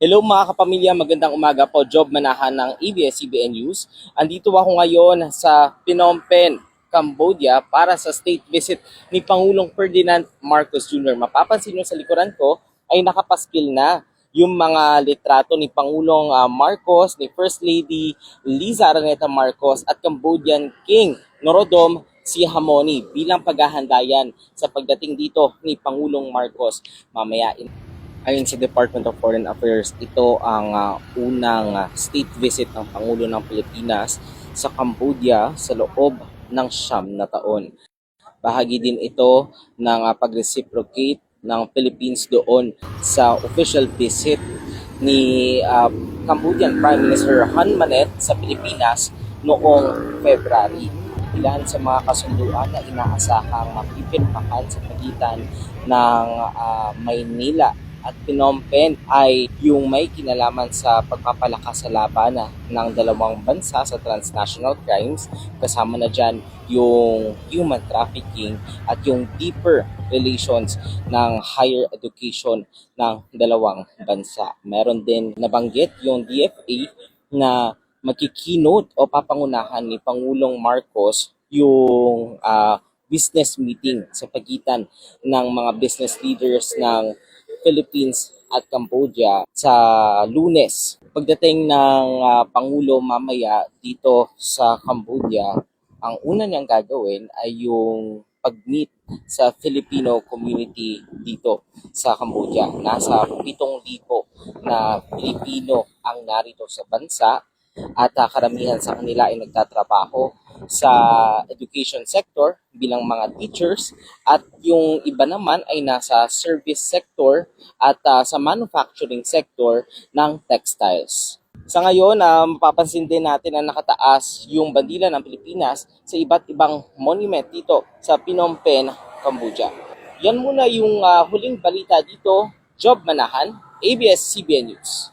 Hello mga kapamilya, magandang umaga po. Job Manahan ng ABS-CBN News. Andito ako ngayon sa Phnom Penh, Cambodia para sa state visit ni Pangulong Ferdinand Marcos Jr. Mapapansin nyo sa likuran ko ay nakapaskil na yung mga litrato ni Pangulong ah, Marcos, ni First Lady Liza Araneta Marcos at Cambodian King Norodom Sihamoni bilang paghahandayan sa pagdating dito ni Pangulong Marcos mamaya Ayon sa Department of Foreign Affairs, ito ang ah, unang ah, state visit ng Pangulo ng Pilipinas sa Cambodia sa loob ng siyam na taon. Bahagi din ito ng ah, pag-reciprocate ng Philippines doon sa official visit ni ah, Cambodian Prime Minister Han Manet sa Pilipinas noong February. Ilan sa mga kasunduan na inaasahang mapipirmahan sa pagitan ng ah, Maynila at Phnom Penh ay yung may kinalaman sa pagpapalakas sa laban ng dalawang bansa sa transnational crimes kasama na dyan yung human trafficking at yung deeper relations ng higher education ng dalawang bansa. Meron din nabanggit yung DFA na magkikinot o papangunahan ni Pangulong Marcos yung ah, business meeting sa pagitan ng mga business leaders ng Philippines at Cambodia sa lunes. Pagdating ng ah, Pangulo mamaya dito sa Cambodia, ang una niyang gagawin ay yung pag-meet sa Filipino community dito sa Cambodia. Nasa 7,000 na Filipino ang narito sa bansa at ah, karamihan sa kanila ay nagtatrabaho sa education sector bilang mga teachers at yung iba naman ay nasa service sector at ah, sa manufacturing sector ng textiles. Sa ngayon, uh, mapapansin din natin na nakataas yung bandila ng Pilipinas sa iba't ibang monument dito sa Phnom Penh, Cambodia. Yan muna yung ah, huling balita dito. Job Manahan, ABS-CBN News.